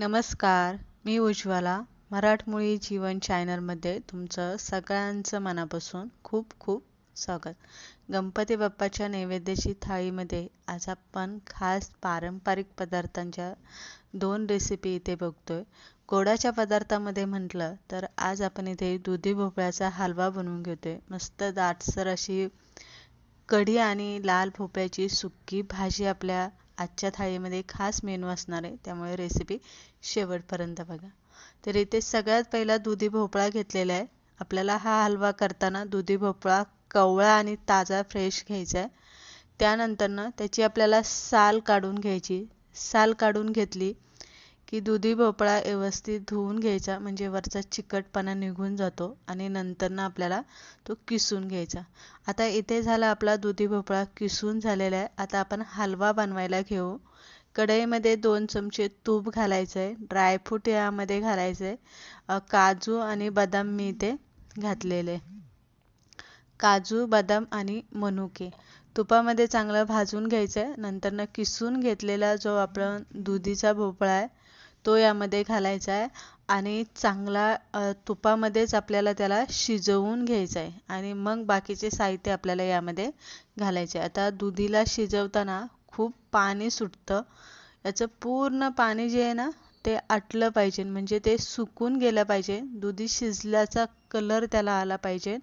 नमस्कार मी उज्ज्वला मराठमोळी जीवन चॅनलमध्ये तुमचं सगळ्यांचं मनापासून खूप खूप स्वागत. गणपती बाप्पाच्या नैवेद्याची थाळीमध्ये आज आपण खास पारंपरिक पदार्थांच्या दोन रेसिपी इथे बघतोय. गोडाच्या पदार्थामध्ये म्हटलं तर आज आपण इथे दुधी भोपळ्याचा हलवा बनवून घेतोय. मस्त दाटसर अशी कढी आणि लाल भोपळ्याची सुक्की भाजी आपल्या आजच्या थाळीमध्ये खास मेनू असणार आहे त्यामुळे रेसिपी शेवटपर्यंत बघा. तर इथे सगळ्यात पहिला दुधी भोपळा घेतलेला आहे. आपल्याला हा हलवा करताना दुधी भोपळा कवळा आणि ताजा फ्रेश घ्यायचा आहे. त्यानंतरनं त्याची आपल्याला साल काढून घ्यायची. साल काढून घेतली. की दुधी भोपळा व्यवस्थित धुवून घ्यायचा म्हणजे वरचा चिकटपणा निघून जातो आणि नंतरनं आपल्याला तो किसून घ्यायचा. आता इथे झाला आपला दुधी भोपळा किसून झालेला आहे. आता आपण हलवा बनवायला घेऊ. कढईमध्ये दोन चमचे तूप घालायचं आहे ड्रायफ्रूट यामध्ये घालायचं आहे काजू आणि बदाम मी इथे घातलेले. काजू बदाम आणि मनुके. तुपामध्ये चांगलं भाजून घ्यायचं आहे नंतरनं किसून घेतलेला जो आपण दुधीचा भोपळा आहे तो यामध्ये घालायचा आहे आणि चांगला तुपामध्येच आपल्याला त्याला शिजवून घ्यायचा आहे आणि मग बाकीचे साहित्य आपल्याला यामध्ये घालायचे आता दुधीला शिजवताना खूप पाणी सुटतं. याचं पूर्ण पाणी जे आहे ना ते आटलं पाहिजे. म्हणजे ते सुकून गेलं पाहिजे. दुधी शिजल्याचा कलर त्याला आला पाहिजे.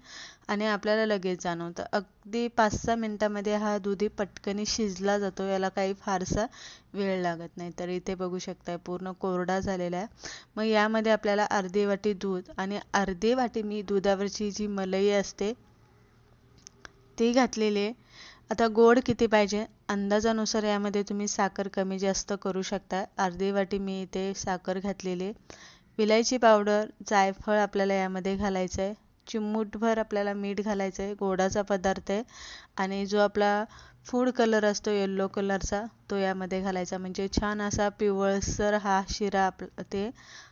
आणि आपल्याला लगेच जाणवतं. अगदी पाच सहा मिनटामध्ये हा दुधी पटकन शिजला जातो याला काही फारसा वेळ लागत नाही. तर इथे बघू शकताय पूर्ण कोरडा झालेला आहे. मग यामध्ये आपल्याला अर्धी वाटी दूध आणि अर्धी वाटी मी दुधावरची जी मलई असते ती घातलेली आहे. आता गोड किती पाहिजे? अंदाजानुसार यामध्ये तुम्ही साखर कमी जास्त करू शकता. अर्धी वाटी मी इथे साखर घातलेली आहे. विलायची पावडर जायफळ आपल्याला यामध्ये घालायचं आहे चिमूटभर आपल्याला मीठ घालायचं आहे गोडाचा पदार्थ आहे. आणि जो आपला फूड कलर असतो येल्लो कलरचा तो यामध्ये घालायचा. म्हणजे छान असा पिवळसर हा शिरा आप ते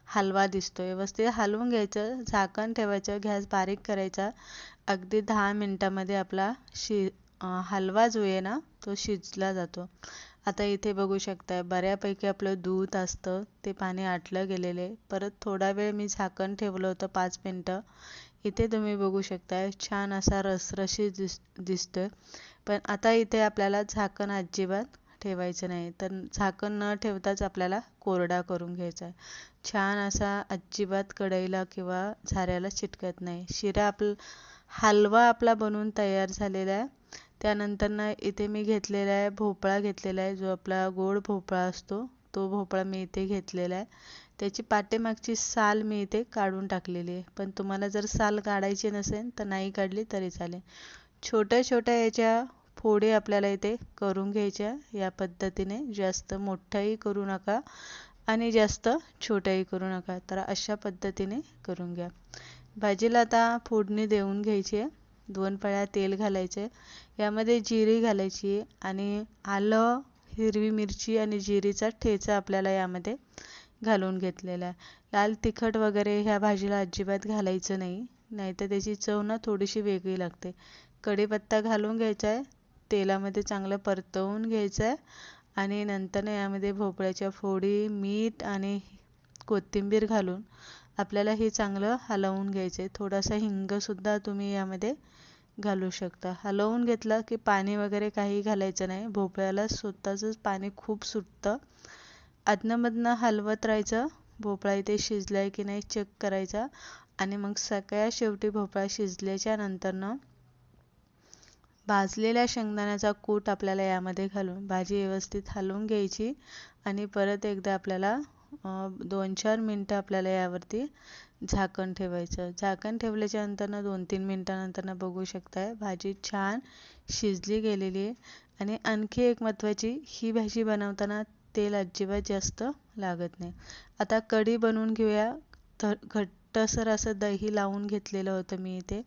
हलवा दिसतो व्यवस्थित हलवून घ्यायचं झाकण ठेवायचं गॅस बारीक करायचा. अगदी दहा मिनटामध्ये आपला शि हलवा जो आहे ना तो शिजला जातो. आता इथे बघू शकताय बऱ्यापैकी आपलं दूध असतं ते पाणी आटलं गेलेले परत थोडा वेळ मी झाकण ठेवलं होतं पाच मिनटं. इथे तुम्ही बघू शकताय छान असा रसरशी दिस दिसतोय. पण आता इथे आपल्याला झाकण अजिबात ठेवायचं नाही. तर झाकण न ठेवताच आपल्याला कोरडा करून घ्यायचा आहे. छान असा अजिबात कढईला किंवा झाऱ्याला चिटकत नाही. शिरा आपला हलवा आपला बनवून तयार झालेला आहे. त्यानंतर इथे मी घेतलेला आहे भोपळा घेतलेला आहे. जो आपला गोड भोपळा असतो तो भोपळा मी इथे घेतलेला आहे. त्याची पाठीमागची साल मी इथे काढून टाकलेली आहे. पण तुम्हाला जर साल काढायची नसेल तर नाही काढली तरी चालेल. छोट्या छोट्या याच्या फोडी आपल्याला इथे करून घ्यायच्या. या पद्धतीने जास्त मोठ्याही करू नका आणि जास्त छोट्याही करू नका. तर अशा पद्धतीने करून घ्या. भाजीला आता फोडणी देऊन घ्यायची आहे. दोन पळ्या तेल घालायचे यामध्ये जिरी घालायची आणि आलं हिरवी मिरची आणि जिरीचा ठेचा आपल्याला यामध्ये घालून घेतलेला आहे. लाल तिखट वगैरे ह्या भाजीला अजिबात घालायचं नाही. नाहीतर त्याची चव ना थोडीशी वेगळी लागते. कढीपत्ता घालून घ्यायचा आहे. तेलामध्ये चांगलं परतवून घ्यायचं आहे. आणि नंतर यामध्ये भोपळ्याच्या फोडी मीठ आणि कोथिंबीर घालून आपल्याला हे चांगलं हलवून घ्यायचं आहे. थोडासा हिंगसुद्धा तुम्ही यामध्ये घालू शकता. हलवून घेतलं की पाणी वगैरे काही घालायचं नाही. भोपळ्याला स्वतःचंच पाणी खूप सुटतं. अधनंमधनं हलवत राहायचं. भोपळा इथे शिजला आहे की नाही चेक करायचा. आणि मग सगळ्या शेवटी भोपळा शिजल्याच्या नंतरनं भाजलेल्या शेंगदाण्याचा कूट आपल्याला यामध्ये घालून भाजी व्यवस्थित हलवून घ्यायची. आणि परत एकदा आपल्याला दोन चार मिनटं आपल्याला यावरती झाकण ठेवायचं. झाकण ठेवल्याच्या नंतरनं दोन तीन मिनटानंतरनं बघू शकताय भाजी छान शिजली गेलेली आहे. आणि आणखी एक महत्त्वाची ही भाजी बनवताना तेल अजिबात जास्त लागत नाही. आता कढी बनवून घेऊया. थ घट्टसर असं दही लावून घेतलेलं होतं मी इथे.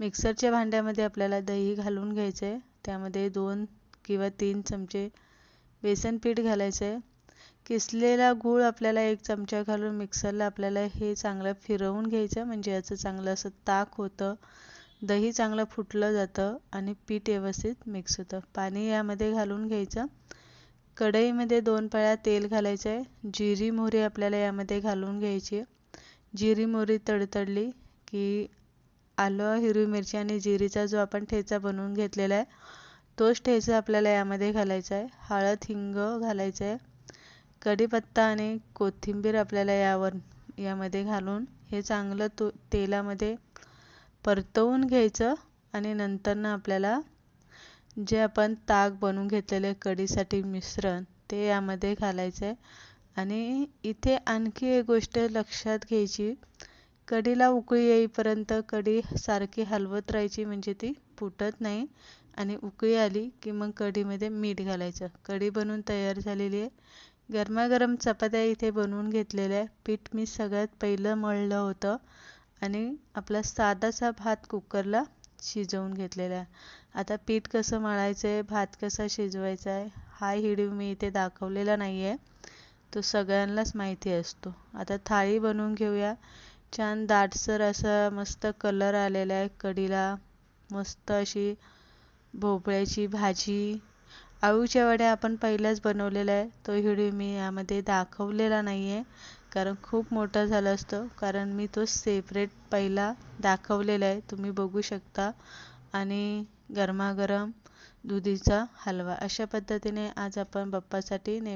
मिक्सरच्या भांड्यामध्ये आपल्याला दही घालून घ्यायचं आहे त्यामध्ये दोन किंवा तीन चमचे बेसन पीठ घालायचं आहे किसलेला गूळ आपल्याला एक चमचा घालून मिक्सरला आपल्याला हे चांगलं फिरवून घ्यायचं. म्हणजे याचं चांगलं असं ताक होतं. दही चांगलं फुटलं जातं आणि पीठ व्यवस्थित मिक्स होतं. पाणी यामध्ये घालून घ्यायचं. कढईमध्ये दोन पळ्या तेल घालायचं आहे. जिरी मोहरी आपल्याला यामध्ये घालून घ्यायची जिरी मोहरी तडतडली की आलं हिरवी मिरची आणि जिरीचा जो आपण ठेचा बनवून घेतलेला आहे तोच ठेचा आपल्याला यामध्ये घालायचा आहे. हळद हिंग घालायचं आहे. कढीपत्ता आणि कोथिंबीर आपल्याला यावर यामध्ये घालून हे चांगलं तो तेलामध्ये परतवून घ्यायचं आणि नंतरनं आपल्याला जे आपण ताक बनवून घेतलेले कढीसाठी मिश्रण ते यामध्ये घालायचं आहे आणि इथे आणखी एक गोष्ट लक्षात घ्यायची. कढीला उकळी येईपर्यंत कढी सारखी हलवत राहायची म्हणजे ती फुटत नाही. आणि उकळी आली की मग कढीमध्ये मीठ घालायचं. कढी बनवून तयार झालेली आहे. गरमागरम चपात्या इथे बनवून घेतलेल्या आहे पीठ मी सगळ्यात पहिलं मळलं होतं. आणि आपला साधासा भात कुकरला शिजवून घेतलेला आहे आता पीठ कसं मळायचं आहे भात कसा शिजवायचा आहे हा हिडीव मी इथे दाखवलेला नाही आहे तो सगळ्यांनाच माहिती असतो. आता थाळी बनवून घेऊया. छान दाटसर असा मस्त कलर आलेला आहे कढीला मस्त अशी भोपळ्याची भाजी. आळूच्या वड्या आपण पहिल्याच बनवलेल्या आहे. तो हिडीव मी यामध्ये दाखवलेला नाही आहे कारण खूप मोठा झाला असतो. कारण मी तो सेपरेट पहिला दाखवलेला आहे. तुम्ही बघू शकता. आणि गरमागरम दुधीचा हलवा. अशा पद्धतीने आज आपण बाप्पासाठी ने